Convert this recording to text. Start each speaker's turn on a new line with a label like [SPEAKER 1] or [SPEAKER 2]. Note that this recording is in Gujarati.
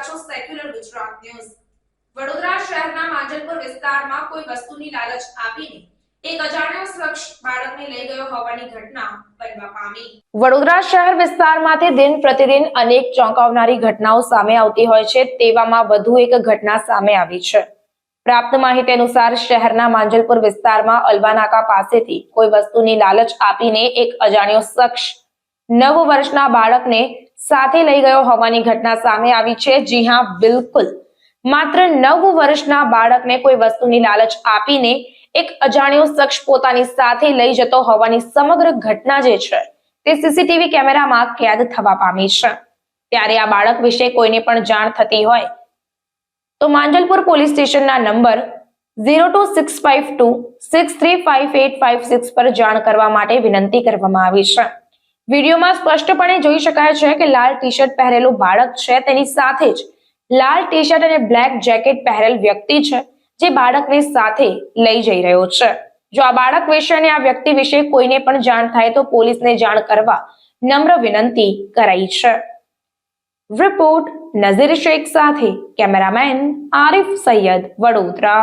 [SPEAKER 1] રહ્યા સેક્યુલર ગુજરાત ન્યૂઝ વડોદરા શહેરના માંજલપુર વિસ્તારમાં કોઈ વસ્તુની લાલચ આપીને
[SPEAKER 2] વડોદરા શહેર વિસ્તારમાંથી દિન પ્રતિદિન અનેક ચોંકાવનારી ઘટનાઓ સામે આવતી હોય છે, તેવામાં વધુ એક ઘટના સામે આવી છે. પ્રાપ્ત માહિતી અનુસાર શહેરના માંજલપુર વિસ્તારમાં અલ્વાનાકા પાસેથી કોઈ વસ્તુની લાલચ આપીને એક અજાણ્યો શખ્સ નવ વર્ષના બાળકને સાથે લઈ ગયો હોવાની ઘટના સામે આવી છે. જી હા, બિલકુલ. માત્ર નવ વર્ષના બાળકને કોઈ વસ્તુની લાલચ આપીને એક અજાણ્યો શખ્સ પોતાની સાથે લઈ જતો હોવાની સમગ્ર ઘટના જે છે, તે સીસીટીવી કેમેરામાં કેદ થવા પામી છે. ત્યારે આ બાળક વિશે કોઈને પણ જાણ થતી હોય તો માંજલપુર પોલીસ સ્ટેશનના number zero two six five two six three five eight five six પર જાણ કરવા માટે વિનંતી કરવામાં આવી છે. વિડીયોમાં સ્પષ્ટપણે જોઈ શકાય છે કે લાલ ટી શર્ટ પહેરેલું બાળક છે, તેની સાથે જ લાલ ટી શર્ટ અને બ્લેક જેકેટ પહેરેલ વ્યક્તિ છે, જે બાળકને સાથે લઈ જઈ રહ્યો છે. જો આ બાળક વિશે અને આ વ્યક્તિ વિશે કોઈને પણ જાણ થાય તો પોલીસને જાણ કરવા નમ્ર વિનંતી કરાઈ છે. રિપોર્ટ નઝીર શેખ સાથે કેમેરામેન આરિફ સૈયદ વડોદરા.